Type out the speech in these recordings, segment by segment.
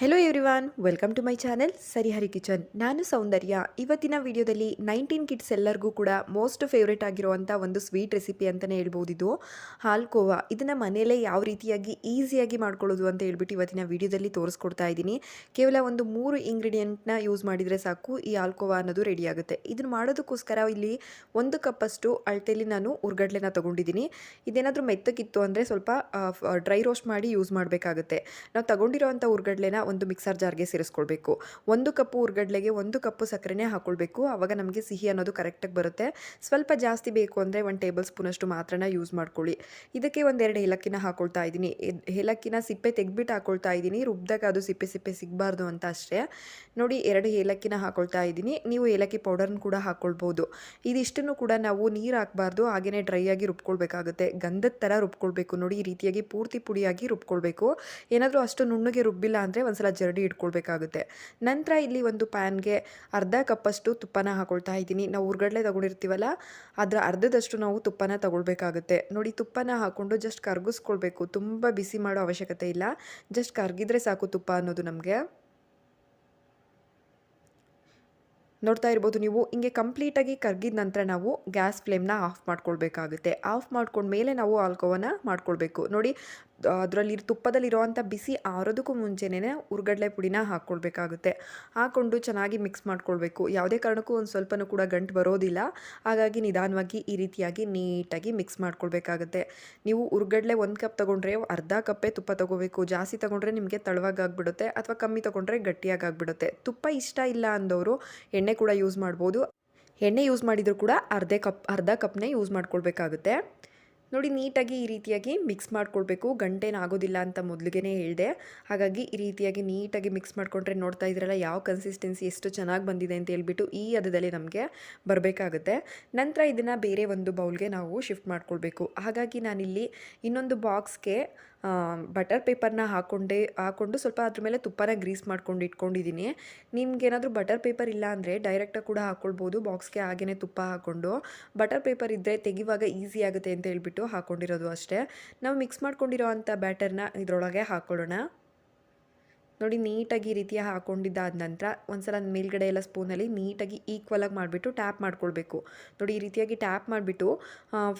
Hello everyone welcome to my channel Sarihari kitchen ನಾನು ಸೌಂದರ್ಯ. ಇವತ್ತಿನ ವಿಡಿಯೋದಲ್ಲಿ ನೈನ್ಟೀನ್ ಕಿಡ್ಸ್ ಎಲ್ಲರಿಗೂ ಕೂಡ ಮೋಸ್ಟ್ ಫೇವ್ರೇಟ್ ಆಗಿರುವಂಥ ಒಂದು ಸ್ವೀಟ್ ರೆಸಿಪಿ ಅಂತಲೇ ಹೇಳ್ಬೋದು ಇದು. ಹಾಲ್ಕೋವಾ ಇದನ್ನು ಮನೆಯಲ್ಲೇ ಯಾವ ರೀತಿಯಾಗಿ ಈಸಿಯಾಗಿ ಮಾಡ್ಕೊಳ್ಳೋದು ಅಂತ ಹೇಳ್ಬಿಟ್ಟು ಇವತ್ತಿನ ವಿಡಿಯೋದಲ್ಲಿ ತೋರಿಸ್ಕೊಡ್ತಾ ಇದ್ದೀನಿ. ಕೇವಲ ಒಂದು ಮೂರು ಇಂಗ್ರೀಡಿಯೆಂಟ್ನ ಯೂಸ್ ಮಾಡಿದರೆ ಸಾಕು, ಈ ಹಾಲ್ಕೋವಾ ಅನ್ನೋದು ರೆಡಿ ಆಗುತ್ತೆ. ಇದನ್ನು ಮಾಡೋದಕ್ಕೋಸ್ಕರ ಇಲ್ಲಿ ಒಂದು ಕಪ್ಪಷ್ಟು ಅಳತೆಯಲ್ಲಿ ನಾನು ಉರ್ಗಡ್ಲೆನ ತೊಗೊಂಡಿದ್ದೀನಿ. ಇದೇನಾದರೂ ಮೆತ್ತಕ್ಕಿತ್ತು ಅಂದರೆ ಸ್ವಲ್ಪ ಡ್ರೈ ರೋಸ್ಟ್ ಮಾಡಿ ಯೂಸ್ ಮಾಡಬೇಕಾಗುತ್ತೆ. ನಾವು ತೊಗೊಂಡಿರೋವಂಥ ಉರ್ಗಡ್ಲೆನ ಒಂದು ಮಿಕ್ಸರ್ ಜಾರ್ಗೆ ಸೇರಿಸ್ಕೊಳ್ಬೇಕು. ಒಂದು ಕಪ್ಪು ಉರ್ಗಡ್ಲೆಗೆ ಒಂದು ಕಪ್ಪು ಸಕ್ಕರೆನೇ ಹಾಕ್ಕೊಳ್ಬೇಕು ಆವಾಗ ನಮಗೆ ಸಿಹಿ ಅನ್ನೋದು ಕರೆಕ್ಟಾಗಿ ಬರುತ್ತೆ. ಸ್ವಲ್ಪ ಜಾಸ್ತಿ ಬೇಕು ಅಂದರೆ ಒಂದು ಟೇಬಲ್ ಸ್ಪೂನಷ್ಟು ಮಾತ್ರನ ಯೂಸ್ ಮಾಡ್ಕೊಳ್ಳಿ. ಇದಕ್ಕೆ ಒಂದೆರಡು ಏಲಕ್ಕಿನ ಹಾಕ್ಕೊಳ್ತಾ ಇದ್ದೀನಿ. ಏಲಕ್ಕಿನ ಸಿಪ್ಪೆ ತೆಗ್ಬಿಟ್ಟು ಹಾಕ್ಕೊಳ್ತಾ ಇದ್ದೀನಿ. ರುಬ್ದಾಗ ಅದು ಸಿಪ್ಪೆ ಸಿಪ್ಪೆ ಸಿಗಬಾರ್ದು ಅಂತ ಅಷ್ಟೇ. ನೋಡಿ, ಎರಡು ಏಲಕ್ಕಿನ ಹಾಕ್ಕೊಳ್ತಾ ಇದ್ದೀನಿ. ನೀವು ಏಲಕ್ಕಿ ಪೌಡರ್ನ ಕೂಡ ಹಾಕ್ಕೊಳ್ಬೋದು ಇದಿಷ್ಟನ್ನು ಕೂಡ ನಾವು ನೀರು ಹಾಕಬಾರ್ದು. ಹಾಗೆಯೇ ಡ್ರೈ ಆಗಿ ರುಬ್ಕೊಳ್ಬೇಕಾಗುತ್ತೆ. ಗಂಧದ ಥರ ರುಬ್ಕೊಳ್ಬೇಕು. ನೋಡಿ, ಈ ರೀತಿಯಾಗಿ ಪೂರ್ತಿ ಪುಡಿಯಾಗಿ ರುಬ್ಕೊಳ್ಬೇಕು. ಏನಾದರೂ ಅಷ್ಟು ನುಣ್ಣಗೆ ರುಬ್ಬಿಲ್ಲ ಅಂದರೆ ಒಂದ್ಸಲ ಜರಡಿ ಇಟ್ಕೊಳ್ಬೇಕಾಗುತ್ತೆ. ನಂತರ ಇಲ್ಲಿ ಒಂದು ಪ್ಯಾನ್ಗೆ ಅರ್ಧ ಕಪ್ಪಷ್ಟು ತುಪ್ಪನ ಹಾಕೊಳ್ತಾ ಇದ್ದೀನಿ. ನಾವು ಉರ್ಗಡ್ಲೆ ತಗೊಂಡಿರ್ತೀವಲ್ಲ, ಅದರ ಅರ್ಧದಷ್ಟು ನಾವು ತುಪ್ಪನ ತಗೊಳ್ಬೇಕಾಗುತ್ತೆ. ನೋಡಿ, ತುಪ್ಪನ ಹಾಕ್ಕೊಂಡು ಜಸ್ಟ್ ಕರ್ಗಿಸ್ಕೊಳ್ಬೇಕು. ತುಂಬ ಬಿಸಿ ಮಾಡೋ ಅವಶ್ಯಕತೆ ಇಲ್ಲ. ಜಸ್ಟ್ ಕರ್ಗಿದ್ರೆ ಸಾಕು ತುಪ್ಪ ಅನ್ನೋದು ನಮಗೆ. ನೋಡ್ತಾ ಇರ್ಬೋದು ನೀವು, ಹಿಂಗೆ ಕಂಪ್ಲೀಟಾಗಿ ಕರ್ಗಿದ ನಂತರ ನಾವು ಗ್ಯಾಸ್ ಫ್ಲೇಮ್ನ ಆಫ್ ಮಾಡ್ಕೊಳ್ಬೇಕಾಗುತ್ತೆ. ಆಫ್ ಮಾಡ್ಕೊಂಡ್ಮೇಲೆ ನಾವು ಆಲ್ಕೋವನ್ನ ಮಾಡ್ಕೊಳ್ಬೇಕು. ನೋಡಿ ಅದರಲ್ಲಿ ತುಪ್ಪದಲ್ಲಿರುವಂಥ ಬಿಸಿ ಆರೋದಕ್ಕೂ ಮುಂಚೆನೇ ಉರ್ಗಡ್ಲೆ ಪುಡಿನ ಹಾಕ್ಕೊಳ್ಬೇಕಾಗುತ್ತೆ. ಹಾಕ್ಕೊಂಡು ಚೆನ್ನಾಗಿ ಮಿಕ್ಸ್ ಮಾಡ್ಕೊಳ್ಬೇಕು. ಯಾವುದೇ ಕಾರಣಕ್ಕೂ ಒಂದು ಸ್ವಲ್ಪನೂ ಕೂಡ ಗಂಟು ಬರೋದಿಲ್ಲ. ಹಾಗಾಗಿ ನಿಧಾನವಾಗಿ ಈ ರೀತಿಯಾಗಿ ನೀಟಾಗಿ ಮಿಕ್ಸ್ ಮಾಡ್ಕೊಳ್ಬೇಕಾಗುತ್ತೆ. ನೀವು ಉರ್ಗಡ್ಲೆ ಒಂದು ಕಪ್ ತೊಗೊಂಡ್ರೆ ಅರ್ಧ ಕಪ್ಪೇ ತುಪ್ಪ ತೊಗೋಬೇಕು. ಜಾಸ್ತಿ ತೊಗೊಂಡ್ರೆ ನಿಮಗೆ ತಳವಾಗಿ ಆಗ್ಬಿಡುತ್ತೆ ಅಥವಾ ಕಮ್ಮಿ ತೊಗೊಂಡ್ರೆ ಗಟ್ಟಿಯಾಗಿ ಆಗ್ಬಿಡುತ್ತೆ. ತುಪ್ಪ ಇಷ್ಟ ಇಲ್ಲ ಅಂದವರು ಎಣ್ಣೆ ಕೂಡ ಯೂಸ್ ಮಾಡ್ಬೋದು. ಎಣ್ಣೆ ಯೂಸ್ ಮಾಡಿದರೂ ಕೂಡ ಅರ್ಧ ಕಪ್, ಅರ್ಧ ಕಪ್ನೇ ಯೂಸ್ ಮಾಡ್ಕೊಳ್ಬೇಕಾಗುತ್ತೆ. ನೋಡಿ, ನೀಟಾಗಿ ಈ ರೀತಿಯಾಗಿ ಮಿಕ್ಸ್ ಮಾಡ್ಕೊಳ್ಬೇಕು. ಗಂಟೇನಾಗೋದಿಲ್ಲ ಅಂತ ಮೊದಲಿಗೆ ಹೇಳಿದೆ. ಹಾಗಾಗಿ ಈ ರೀತಿಯಾಗಿ ನೀಟಾಗಿ ಮಿಕ್ಸ್ ಮಾಡಿಕೊಂಡ್ರೆ ನೋಡ್ತಾ ಇದ್ರಲ್ಲ ಯಾವ ಕನ್ಸಿಸ್ಟೆನ್ಸಿ ಎಷ್ಟು ಚೆನ್ನಾಗಿ ಬಂದಿದೆ ಅಂತ ಹೇಳ್ಬಿಟ್ಟು ಈ ಹದದಲ್ಲಿ ನಮಗೆ ಬರಬೇಕಾಗುತ್ತೆ. ನಂತರ ಇದನ್ನು ಬೇರೆ ಒಂದು ಬೌಲ್ಗೆ ನಾವು ಶಿಫ್ಟ್ ಮಾಡ್ಕೊಳ್ಬೇಕು. ಹಾಗಾಗಿ ನಾನಿಲ್ಲಿ ಇನ್ನೊಂದು ಬಾಕ್ಸ್ಗೆ ಬಟರ್ ಪೇಪರ್ನ ಹಾಕೊಂಡೇ ಹಾಕ್ಕೊಂಡು ಸ್ವಲ್ಪ ಅದ್ರ ಮೇಲೆ ತುಪ್ಪನ ಗ್ರೀಸ್ ಮಾಡ್ಕೊಂಡು ಇಟ್ಕೊಂಡಿದ್ದೀನಿ. ನಿಮ್ಗೇನಾದರೂ ಬಟರ್ ಪೇಪರ್ ಇಲ್ಲ ಅಂದರೆ ಡೈರೆಕ್ಟಾಗಿ ಕೂಡ ಹಾಕ್ಕೊಳ್ಬೋದು ಬಾಕ್ಸ್ಗೆ ಹಾಗೇ ತುಪ್ಪ ಹಾಕ್ಕೊಂಡು ಬಟರ್ ಪೇಪರ್ ಇದ್ದರೆ ತೆಗಿವಾಗ ಈಸಿ ಆಗುತ್ತೆ ಅಂತ ಹೇಳ್ಬಿಟ್ಟು ಹಾಕ್ಕೊಂಡಿರೋದು ಅಷ್ಟೇ. ನಾವು ಮಿಕ್ಸ್ ಮಾಡ್ಕೊಂಡಿರೋ ಅಂಥ ಬ್ಯಾಟರ್ನ ಇದರೊಳಗೆ ಹಾಕ್ಕೊಳ್ಳೋಣ ನೋಡಿ, ನೀಟಾಗಿ ಈ ರೀತಿಯ ಹಾಕೊಂಡಿದ್ದಾದ ನಂತರ ಒಂದ್ಸಲ ಮೇಲ್ಗಡೆ ಎಲ್ಲ ಸ್ಪೂನಲ್ಲಿ ನೀಟಾಗಿ ಈಕ್ವಲಾಗಿ ಮಾಡಿಬಿಟ್ಟು ಟ್ಯಾಪ್ ಮಾಡ್ಕೊಳ್ಬೇಕು. ನೋಡಿ, ಈ ರೀತಿಯಾಗಿ ಟ್ಯಾಪ್ ಮಾಡಿಬಿಟ್ಟು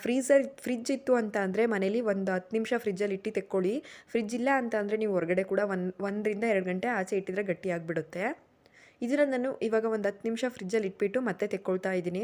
ಫ್ರೀಸರ್, ಫ್ರಿಜ್ ಇತ್ತು ಅಂತ ಅಂದರೆ ಮನೇಲಿ ಒಂದು ಹತ್ತು ನಿಮಿಷ ಫ್ರಿಜ್ಜಲ್ಲಿ ಇಟ್ಟು ತೆಕ್ಕೊಳ್ಳಿ. ಫ್ರಿಜ್ ಇಲ್ಲ ಅಂತ ಅಂದರೆ ನೀವು ಹೊರಗಡೆ ಕೂಡ ಒಂದು, ಒಂದರಿಂದ ಎರಡು ಗಂಟೆ ಆಚೆ ಇಟ್ಟಿದ್ರೆ ಗಟ್ಟಿಯಾಗಿಬಿಡುತ್ತೆ ಇದನ್ನು ನಾನು ಇವಾಗ ಒಂದು ಹತ್ತು ನಿಮಿಷ ಫ್ರಿಜ್ಜಲ್ಲಿ ಇಟ್ಬಿಟ್ಟು ಮತ್ತೆ ತೆಕ್ಕೊಳ್ತಾ ಇದ್ದೀನಿ.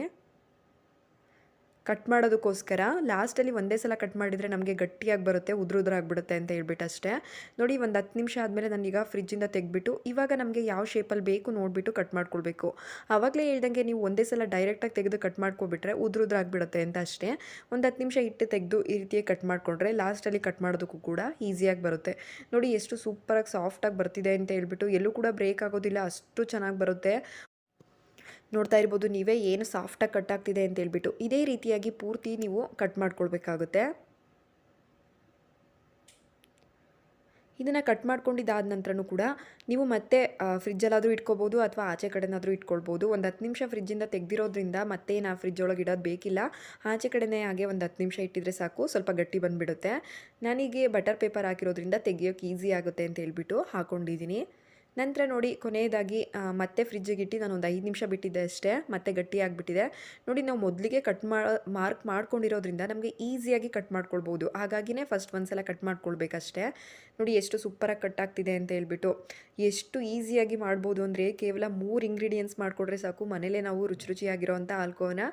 ಕಟ್ ಮಾಡೋದಕ್ಕೋಸ್ಕರ ಲಾಸ್ಟಲ್ಲಿ ಒಂದೇ ಸಲ ಕಟ್ ಮಾಡಿದರೆ ನಮಗೆ ಗಟ್ಟಿಯಾಗಿ ಬರುತ್ತೆ ಉದುರು ಉದುರಾಗ್ಬಿಡುತ್ತೆ ಅಂತ ಹೇಳ್ಬಿಟ್ಟು ಅಷ್ಟೇ ನೋಡಿ, ಒಂದು ಹತ್ತು ನಿಮಿಷ ಆದಮೇಲೆ ನಾನೀಗ ಫ್ರಿಜ್ಜಿಂದ ತೆಗೆದ್ಬಿಟ್ಟು ಇವಾಗ ನಮಗೆ ಯಾವ ಶೇಪಲ್ಲಿ ಬೇಕು ನೋಡಿಬಿಟ್ಟು ಕಟ್ ಮಾಡ್ಕೊಳ್ಬೇಕು. ಆವಾಗಲೇ ಹೇಳ್ದಂಗೆ ನೀವು ಒಂದೇ ಸಲ ಡೈರೆಕ್ಟಾಗಿ ತೆಗೆದು ಕಟ್ ಮಾಡ್ಕೊಬಿಟ್ರೆ ಉದುರು ಉದುರಾಗ್ಬಿಡುತ್ತೆ ಅಂತ ಅಷ್ಟೇ. ಒಂದು ಹತ್ತು ನಿಮಿಷ ಇಟ್ಟು ತೆಗೆದು ಈ ರೀತಿಯಾಗಿ ಕಟ್ ಮಾಡಿಕೊಂಡ್ರೆ ಲಾಸ್ಟಲ್ಲಿ ಕಟ್ ಮಾಡೋದಕ್ಕೂ ಕೂಡ ಈಸಿಯಾಗಿ ಬರುತ್ತೆ. ನೋಡಿ, ಎಷ್ಟು ಸೂಪರಾಗಿ ಸಾಫ್ಟಾಗಿ ಬರ್ತಿದೆ ಅಂತ ಹೇಳ್ಬಿಟ್ಟು ಎಲ್ಲೂ ಕೂಡ ಬ್ರೇಕ್ ಆಗೋದಿಲ್ಲ, ಅಷ್ಟು ಚೆನ್ನಾಗಿ ಬರುತ್ತೆ. ನೋಡ್ತಾ ಇರ್ಬೋದು, ನೀವೇ ಏನು ಸಾಫ್ಟಾಗಿ ಕಟ್ ಆಗ್ತಿದೆ ಅಂತ ಹೇಳ್ಬಿಟ್ಟು. ಇದೇ ರೀತಿಯಾಗಿ ಪೂರ್ತಿ ನೀವು ಕಟ್ ಮಾಡ್ಕೊಳ್ಬೇಕಾಗುತ್ತೆ. ಇದನ್ನು ಕಟ್ ಮಾಡ್ಕೊಂಡಿದ್ದಾದ ನಂತರನೂ ಕೂಡ ನೀವು ಮತ್ತೆ ಫ್ರಿಜ್ಜಲ್ಲಾದರೂ ಇಟ್ಕೋಬೋದು ಅಥವಾ ಆಚೆ ಕಡೆನಾದರೂ ಇಟ್ಕೊಳ್ಬೋದು. ಒಂದು ಹತ್ತು ನಿಮಿಷ ಫ್ರಿಜ್ಜಿಂದ ತೆಗೆದಿರೋದ್ರಿಂದ ಮತ್ತೆ ನಾವು ಫ್ರಿಜ್ ಒಳಗೆ ಇಡೋದು ಬೇಕಿಲ್ಲ. ಆಚೆ ಕಡೆನೇ ಹಾಗೆ ಒಂದು ಹತ್ತು ನಿಮಿಷ ಇಟ್ಟಿದ್ರೆ ಸಾಕು, ಸ್ವಲ್ಪ ಗಟ್ಟಿ ಬಂದುಬಿಡುತ್ತೆ. ನನಗೆ ಬಟರ್ ಪೇಪರ್ ಹಾಕಿರೋದ್ರಿಂದ ತೆಗಿಯೋಕೆ ಈಸಿ ಆಗುತ್ತೆ ಅಂತ ಹೇಳ್ಬಿಟ್ಟು ಹಾಕ್ಕೊಂಡಿದ್ದೀನಿ ನಂತರ ನೋಡಿ ಕೊನೆಯದಾಗಿ ಮತ್ತೆ ಫ್ರಿಜ್ಜಿಗೆ ಇಟ್ಟು ನಾನು ಒಂದು ಐದು ನಿಮಿಷ ಬಿಟ್ಟಿದ್ದೆ ಅಷ್ಟೇ, ಮತ್ತೆ ಗಟ್ಟಿ ಆಗಿಬಿಟ್ಟಿದೆ ನೋಡಿ ನಾವು ಮೊದಲಿಗೆ ಕಟ್ ಮಾ ಮಾರ್ಕ್ ಮಾಡ್ಕೊಂಡಿರೋದ್ರಿಂದ ನಮಗೆ ಈಸಿಯಾಗಿ ಕಟ್ ಮಾಡ್ಕೊಳ್ಬೋದು. ಹಾಗಾಗಿನೇ ಫಸ್ಟ್ ಒಂದ್ಸಲ ಕಟ್ ಮಾಡ್ಕೊಳ್ಬೇಕಷ್ಟೇ. ನೋಡಿ ಎಷ್ಟು ಸೂಪರಾಗಿ ಕಟ್ ಆಗ್ತಿದೆ ಅಂತ ಹೇಳ್ಬಿಟ್ಟು. ಎಷ್ಟು ಈಸಿಯಾಗಿ ಮಾಡ್ಬೋದು ಅಂದರೆ ಕೇವಲ ಮೂರು ಇಂಗ್ರೀಡಿಯೆಂಟ್ಸ್ ಮಾಡಿಕೊಡ್ರೆ ಸಾಕು, ಮನೇಲೇ ನಾವು ರುಚಿ ರುಚಿಯಾಗಿರೋವಂಥ ಆಲ್ಕೋವನ್ನ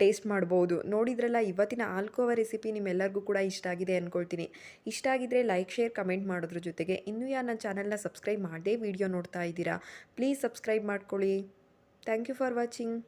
ಟೇಸ್ಟ್ ಮಾಡ್ಬೋದು. ನೋಡಿದ್ರಲ್ಲ, ಇವತ್ತಿನ ಆಲ್ಕೋವ ರೆಸಿಪಿ ನಿಮ್ಮೆಲ್ಲರಿಗೂ ಕೂಡ ಇಷ್ಟ ಆಗಿದೆ ಅಂದ್ಕೊಳ್ತೀನಿ ಇಷ್ಟ ಆಗಿದ್ರೆ ಲೈಕ್ ಶೇರ್ ಕಮೆಂಟ್ ಮಾಡೋದ್ರ ಜೊತೆಗೆ. ಇನ್ನೂ ಯಾರು ನನ್ನ ಚಾನಲ್ನ ಸಬ್ಸ್ಕ್ರೈಬ್ ಮಾಡದೇ ವಿಡಿಯೋ ನೋಡ್ತಾ ಇದ್ದೀರಾ ಪ್ಲೀಸ್ ಸಬ್ಸ್ಕ್ರೈಬ್ ಮಾಡ್ಕೊಳ್ಳಿ. Thank you for watching.